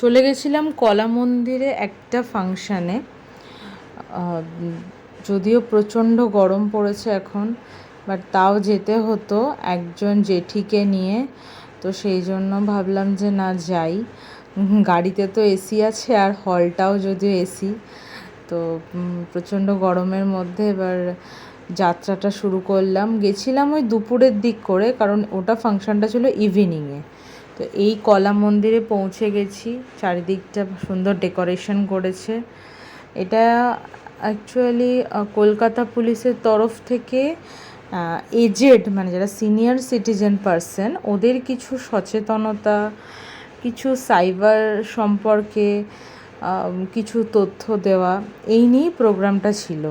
চলে গেছিলাম কলা মন্দিরে একটা ফাংশানে। যদিও প্রচণ্ড গরম পড়েছে এখন বাট তাও যেতে হতো একজন জেঠিকে নিয়ে, তো সেই জন্য ভাবলাম যে না যাই। গাড়িতে তো এসি আছে আর হলটাও যদিও এসি, তো প্রচণ্ড গরমের মধ্যে এবার যাত্রাটা শুরু করলাম। গেছিলাম ওই দুপুরের দিক করে, কারণ ওটা ফাংশনটা ছিল ইভিনিংয়ে তো এই কলা মন্দিরে পৌঁছে গেছি। চারিদিকটা সুন্দর ডেকোরেশন করেছে। এটা অ্যাকচুয়ালি কলকাতা পুলিশের তরফ থেকে এজেড মানে যারা সিনিয়র সিটিজেন পারসন ওদের কিছু সচেতনতা, কিছু সাইবার সম্পর্কে কিছু তথ্য দেওয়া, এই নিয়েই প্রোগ্রামটা ছিল।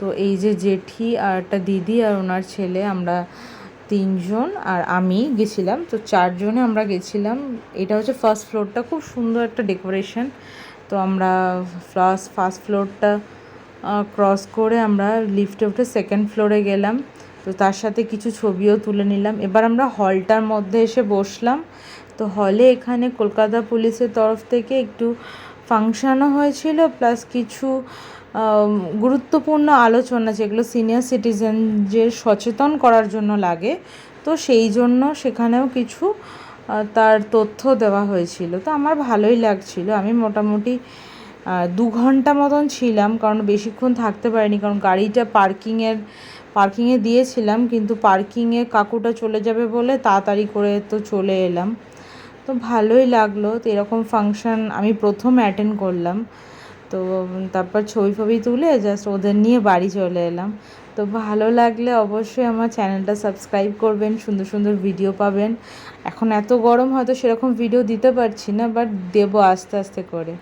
তো এই যে জেঠি আর একটা দিদি আর ওনার ছেলে, আমরা তিনজন আর আমি গেছিলাম। তো চারজনে আমরা গেছিলাম। এটা হচ্ছে ফার্স্ট ফ্লোরটা খুব সুন্দর একটা ডেকোরেশন তো আমরা ফার্স্ট ফার্স্ট ফ্লোরটা ক্রস করে আমরা লিফটে উঠে সেকেন্ড ফ্লোরে গেলাম। তো তার সাথে কিছু ছবিও তুলে নিলাম। এবার আমরা হলটার মধ্যে এসে বসলাম। তো হলে এখানে কলকাতা পুলিশের তরফ থেকে একটু ফাংশানও হয়েছিল, প্লাস কিছু গুরুত্বপূর্ণ আলোচনা যেগুলো সিনিয়র সিটিজেনদের সচেতন করার জন্য লাগে। তো সেই জন্য সেখানেও কিছু তার তথ্য দেওয়া হয়েছিল। তো আমার ভালোই লাগছিল। আমি মোটামুটি দু ঘণ্টা মতন ছিলাম, কারণ বেশিক্ষণ থাকতে পারিনি, কারণ গাড়িটা পার্কিংয়ের, পার্কিংয়ে দিয়েছিলাম, কিন্তু পার্কিংয়ে কাকুটা চলে যাবে বলে তাড়াতাড়ি করে তো চলে এলাম। তো ভালোই লাগল। তো এরকম ফাংশন আমি প্রথম অ্যাটেন্ড করলাম। তো তারপর ছবি ফবি তুলে জাস্ট ওদের নিয়ে বাড়ি চলে এলাম। তো ভালো লাগলে অবশ্যই আমার চ্যানেলটা সাবস্ক্রাইব করবেন, সুন্দর সুন্দর ভিডিও পাবেন। এখন এত গরম, হয়তো সেরকম ভিডিও দিতে পারছি না বাট দেবো আস্তে আস্তে করে।